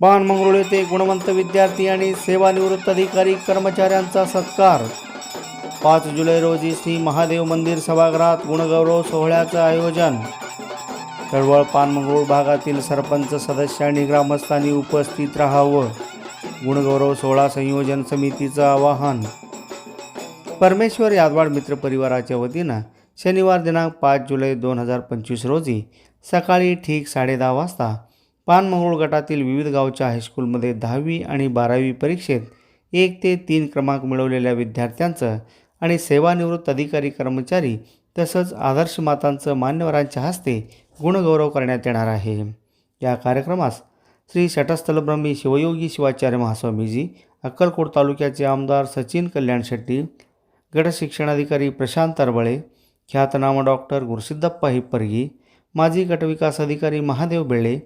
पानमंगरुळ येथे गुणवंत विद्यार्थी आणि सेवानिवृत्त अधिकारी कर्मचाऱ्यांचा सत्कार. पाच जुलै रोजी श्री महादेव मंदिर सभागृहात गुणगौरव सोहळ्याचं आयोजन. चळवळ पानमंगरूळ भागातील सरपंच सदस्य आणि ग्रामस्थांनी उपस्थित राहावं. गुणगौरव सोहळा संयोजन समितीचं आवाहन. परमेश्वर यादवाड मित्र परिवाराच्या वतीनं शनिवार दिनांक पाच जुलै दोन हजार पंचवीस रोजी सकाळी ठीक साडेदहा वाजता पानमंगरुळ गटातील विविध गावच्या हायस्कूलमध्ये दहावी आणि बारावी परीक्षेत एक ते तीन क्रमांक मिळवलेल्या विद्यार्थ्यांचं आणि सेवानिवृत्त अधिकारी कर्मचारी तसंच आदर्श मातांचं मान्यवरांच्या हस्ते गुणगौरव करण्यात येणार आहे. या कार्यक्रमास श्री षटस्थलब्रह्मी शिवयोगी शिवाचार्य महास्वामीजी अक्कलकोट तालुक्याचे आमदार सचिन कल्याण शेट्टी गटशिक्षणाधिकारी प्रशांत तरबळे ख्यातनामा डॉक्टर गुरुसिद्धप्पा हिप्परगी माजी गटविकास अधिकारी महादेव बेळे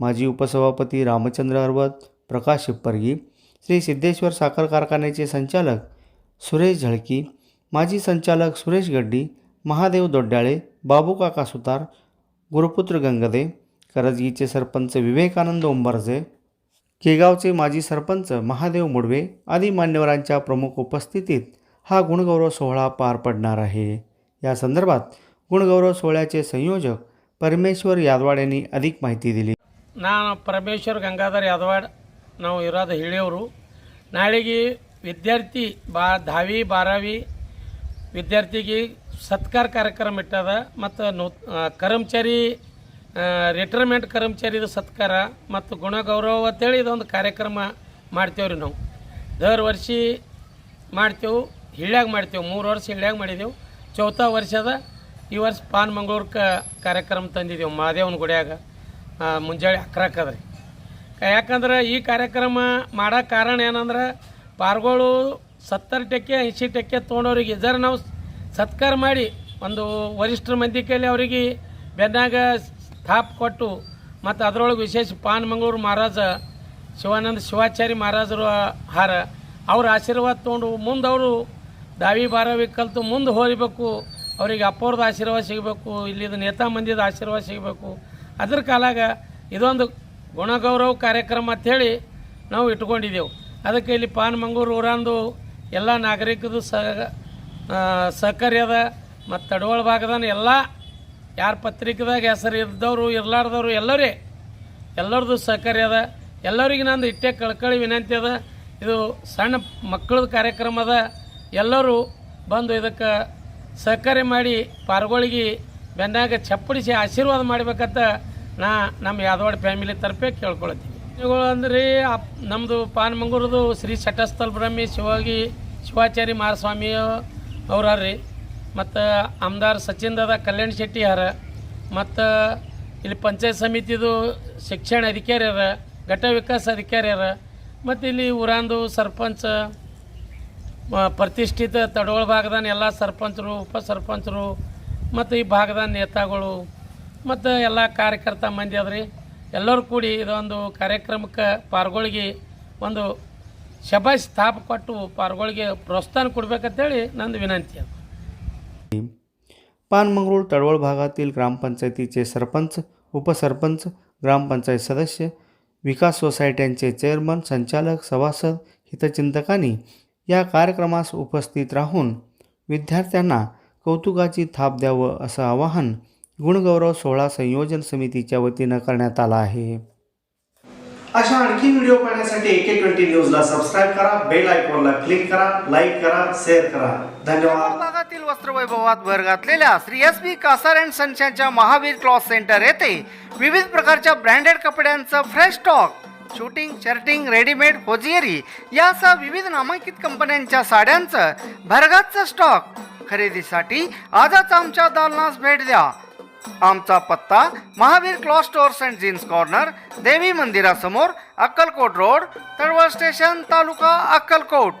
माजी उपसभापती रामचंद्र हरवत प्रकाश शिप्परगी श्री सिद्धेश्वर साखर कारखान्याचे संचालक सुरेश झळकी माजी संचालक सुरेश गड्डी महादेव दोड्डाळे बाबू काका सुतार गुरुपुत्र गंगदे करजगीचे सरपंच विवेकानंद ओंबरजे केगावचे माजी सरपंच महादेव मुडवे आदी मान्यवरांच्या प्रमुख उपस्थितीत हा गुणगौरव सोहळा पार पडणार आहे. या संदर्भात गुणगौरव सोहळ्याचे संयोजक परमेश्वर यादवाड यांनी अधिक माहिती दिली. ನಾನು ಪರಮೇಶ್ವರ್ ಗಂಗಾಧರ್ ಯಾದವಾಡ್, ನಾವು ಇರೋದು ಹಿಳಿಯವರು ನಾಳೆಗೆ ವಿದ್ಯಾರ್ಥಿ ಬಾ, ದಾವಿ, ಬಾರಾವಿ ವಿದ್ಯಾರ್ಥಿಗೆ ಸತ್ಕಾರ ಕಾರ್ಯಕ್ರಮ ಇಟ್ಟದ ಮತ್ತು ನೂ ಕರ್ಮಚಾರಿ ರಿಟೈರ್ಮೆಂಟ್ ಕರ್ಮಚಾರಿದು ಸತ್ಕಾರ ಮತ್ತು ಗುಣಗೌರವ ಅಂತೇಳಿ ಇದೊಂದು ಕಾರ್ಯಕ್ರಮ ಮಾಡ್ತೇವ್ರಿ ನಾವು. ದರ್ ವರ್ಷ ಮಾಡ್ತೇವೆ ಹಿಳ್ಯಾಗ ಮಾಡ್ತೇವೆ, ಮೂರು ವರ್ಷ ಹಿಳ್ಯಾಗ ಮಾಡಿದೆವು. ಚೌಥ ವರ್ಷದ ಈ ವರ್ಷ ಪಾನ್ ಮಂಗಳೂರು ಕಾರ್ಯಕ್ರಮ ತಂದಿದ್ದೆವು ಮಹಾದೇವನ ಗುಡಿಯಾಗ. ಮುಂಜಾನೆ ಅಕ್ರಾಕದ್ರಿ ಯಾಕಂದ್ರೆ ಈ ಕಾರ್ಯಕ್ರಮ ಮಾಡೋ ಕಾರಣ ಏನಂದ್ರೆ ಪಾರ್ಗಳು ಸತ್ತರ ಟೆಕ್ಕೆ ಐಂಶಿ ಟೆಕ್ಕೆ ತೊಗೊಂಡವ್ರಿಗೆ ಇದರ ನಾವು ಸತ್ಕಾರ ಮಾಡಿ ಒಂದು ವರಿಷ್ಠರ ಮಂದಿ ಕೈಲಿ ಅವರಿಗೆ ಬೆನ್ನಾಗ ಥಾಪ್ ಕೊಟ್ಟು ಮತ್ತು ಅದರೊಳಗೆ ವಿಶೇಷ ಪಾನ್ ಮಂಗಳೂರು ಮಹಾರಾಜ ಶಿವಾನಂದ ಶಿವಾಚಾರ್ಯ ಮಹಾರಾಜರು ಹಾರ, ಅವ್ರ ಆಶೀರ್ವಾದ ತೊಗೊಂಡು ಮುಂದೆ ಅವರು ದಾವಿ ಬಾರವಿ ಕಲಿತು ಮುಂದೆ ಹೋರಿಬೇಕು, ಅವರಿಗೆ ಅಪ್ಪವ್ರದ್ದು ಆಶೀರ್ವಾದ ಸಿಗಬೇಕು ಇಲ್ಲಿದು ನೇತಾ ಮಂದಿದ ಆಶೀರ್ವಾದ ಸಿಗಬೇಕು. ಅದ್ರ ಕಾಲಾಗ ಇದೊಂದು ಗುಣಗೌರವ ಕಾರ್ಯಕ್ರಮ ಅಂಥೇಳಿ ನಾವು ಇಟ್ಕೊಂಡಿದ್ದೆವು ಅದಕ್ಕೆ ಇಲ್ಲಿ ಪಾನ್ ಮಂಗೂರು ಊರಂದು ಎಲ್ಲ ನಾಗರಿಕದು ಸಹ ಮತ್ತು ತಡವಳ ಭಾಗದ ಎಲ್ಲ ಯಾರು ಪತ್ರಿಕೆದಾಗ ಹೆಸರು ಇದ್ದವರು, ಇರ್ಲಾರ್ದವ್ರು ಎಲ್ಲರೇ, ಎಲ್ಲರದು ಸಹಕಾರ್ಯ ಅದ. ಎಲ್ಲರಿಗೆ ನಂದು ಇಟ್ಟೆ ಕಳ್ಕಳಿ ವಿನಂತಿ ಅದ. ಇದು ಸಣ್ಣ ಮಕ್ಕಳದ ಕಾರ್ಯಕ್ರಮ ಅದ. ಎಲ್ಲರೂ ಬಂದು ಇದಕ್ಕೆ ಸಹಕಾರ್ಯ ಮಾಡಿ ಪಾರ್ಗಳಿಗೆ ಬೆನ್ನಾಗ ಚಪ್ಪಡಿಸಿ ಆಶೀರ್ವಾದ ಮಾಡ್ಬೇಕಂತ ನಾ ನಮ್ಮ ಯಾದವಾಡ ಫ್ಯಾಮಿಲಿ ತರಪೇ ಕೇಳ್ಕೊಳತ್ತೀವಿ ಇವುಗಳು ಅಂದ್ರೆ ನಮ್ಮದು ಪಾನ್ಮಂಗೂರದು ಶ್ರೀ ಶಟಸ್ಥಲ್ ಬ್ರಹ್ಮಿ ಶಿವಾಗಿ ಶಿವಾಚಾರ್ಯ ಮಹಾಸ್ವಾಮಿ ಅವ್ರಿ ಮತ್ತು ಆಮದಾರ್ ಸಚಿನ್ ದಾದ ಕಲ್ಯಾಣ್ ಶೆಟ್ಟಿ ಹರ ಮತ್ತು ಇಲ್ಲಿ ಪಂಚಾಯತ್ ಸಮಿತಿದು ಶಿಕ್ಷಣ ಅಧಿಕಾರಿ ಅರ ಘಟ ವಿಕಾಸ ಅಧಿಕಾರಿ ಅರ ಮತ್ತು ಇಲ್ಲಿ ಊರಾಂದು ಸರ್ಪಂಚ ಪ್ರತಿಷ್ಠಿತ ತಡೋಳ ಭಾಗದಾನ ಎಲ್ಲ ಸರ್ಪಂಚರು, ಉಪ ಸರ್ಪಂಚರು, ಮತ್ತು ಈ ಭಾಗದ ನೇತಾಗಳು ಮತ್ತು ಎಲ್ಲ ಕಾರ್ಯಕರ್ತ ಮಂದಿ ಅದ್ರಿ ಎಲ್ಲರೂ ಕೂಡಿ ಇದೊಂದು ಕಾರ್ಯಕ್ರಮಕ್ಕೆ ಪಾರ್ಗಳಿಗೆ ಒಂದು ಶಬಾಷ್ ಸ್ಥಾಪ ಕೊಟ್ಟು ಪಾರ್ಗಳಿಗೆ ಪ್ರೋತ್ಸಾಹ ಕೊಡ್ಬೇಕಂತೇಳಿ ನಂದು ವಿನಂತಿ ಅದು पानमंगरुळ तळवळ भागातील ग्रामपंचायतीचे सरपंच उपसरपंच ग्रामपंचायत सदस्य विकास सोसायट्यांचे चेअरमन संचालक सभासद हितचिंतकांनी या कार्यक्रमास उपस्थित राहून विद्यार्थ्यांना कौतुकाची थाप द्यावं असं आवाहन गुणगौरव सोहळा संयोजन समितीच्या वतीनं करण्यात आलं आहे. अशा आणखी व्हिडिओ पाहण्यासाठी एके ट्वेंटी न्यूजला सबस्क्राईब करा बेल आयकॉनला क्लिक करा लाईक करा शेअर करा. धन्यवाद. भागातील वस्त्रवैभवात भर घातलेल्या Shri S B Kasar and सन्सच्या Mahavir cloth centre येथे विविध प्रकारच्या ब्रँडेड कपड्यांचं fresh stock shooting shirting readymade hosiery यासह विविध नामांकित कंपन्यांच्या साड्यांचं भरगतचं स्टॉक. खरेदीसाठी आजच आमच्या दालनास भेट द्या. आमचा पत्ता Mahavir cloth stores and jeans corner Devi मंदिरासमोर अक्कलकोट रोड तळवळ स्टेशन तालुका अक्कलकोट.